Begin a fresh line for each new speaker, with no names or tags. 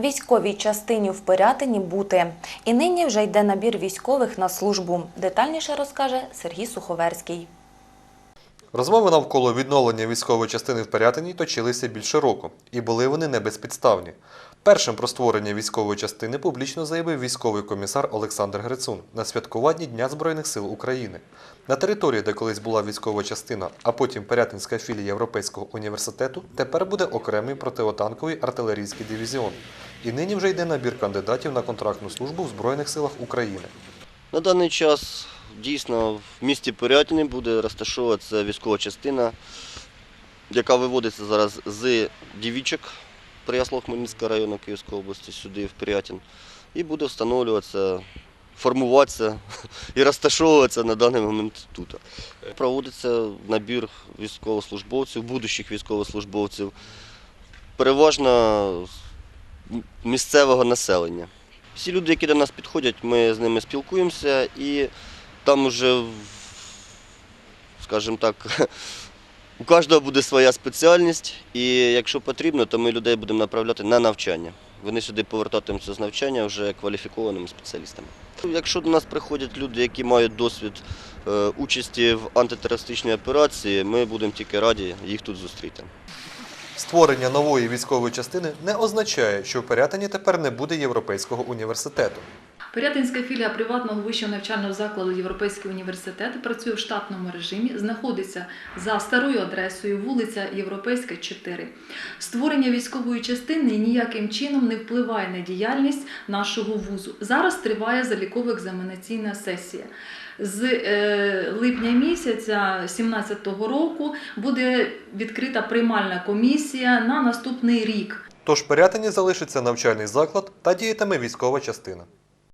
Військовій частині в Пирятині бути. І нині вже йде набір військових на службу. Детальніше розкаже Сергій Суховерський.
Розмови навколо відновлення військової частини в Пирятині точилися більше року, і були вони не безпідставні. Першим про створення військової частини публічно заявив військовий комісар Олександр Грицун на святкуванні Дня Збройних сил України. На території, де колись була військова частина, а потім Пирятинська філія Європейського університету, тепер буде окремий противотанковий артилерійський дивізіон. І нині вже йде набір кандидатів на контрактну службу в Збройних силах України.
На даний час дійсно в місті Порятини буде розташовуватися військова частина, яка виводиться зараз з Дівічок Прияслав Хмельницького району Київської області сюди, в Пирятин, і буде встановлюватися, формуватися і розташовуватися на даний момент тут. Проводиться набір військовослужбовців, будущих військовослужбовців, переважно місцевого населення. Всі люди, які до нас підходять, ми з ними спілкуємося і там вже, скажімо так, у кожного буде своя спеціальність, і якщо потрібно, то ми людей будемо направляти на навчання. Вони сюди повертатимуться з навчання вже кваліфікованими спеціалістами. Якщо до нас приходять люди, які мають досвід е, участі в антитерористичній операції, ми будемо тільки раді їх тут зустріти.
Створення нової військової частини не означає, що в Пирятині тепер не буде Європейського університету.
Пирятинська філія приватного вищого навчального закладу Європейський університет працює в штатному режимі, знаходиться за старою адресою вулиця Європейська, 4. Створення військової частини ніяким чином не впливає на діяльність нашого вузу. Зараз триває заліково-екзаменаційна сесія. З е, липня місяця 2017 року буде відкрита приймальна комісія на наступний рік.
Тож в Пирятині залишиться навчальний заклад та діятиме військова частина.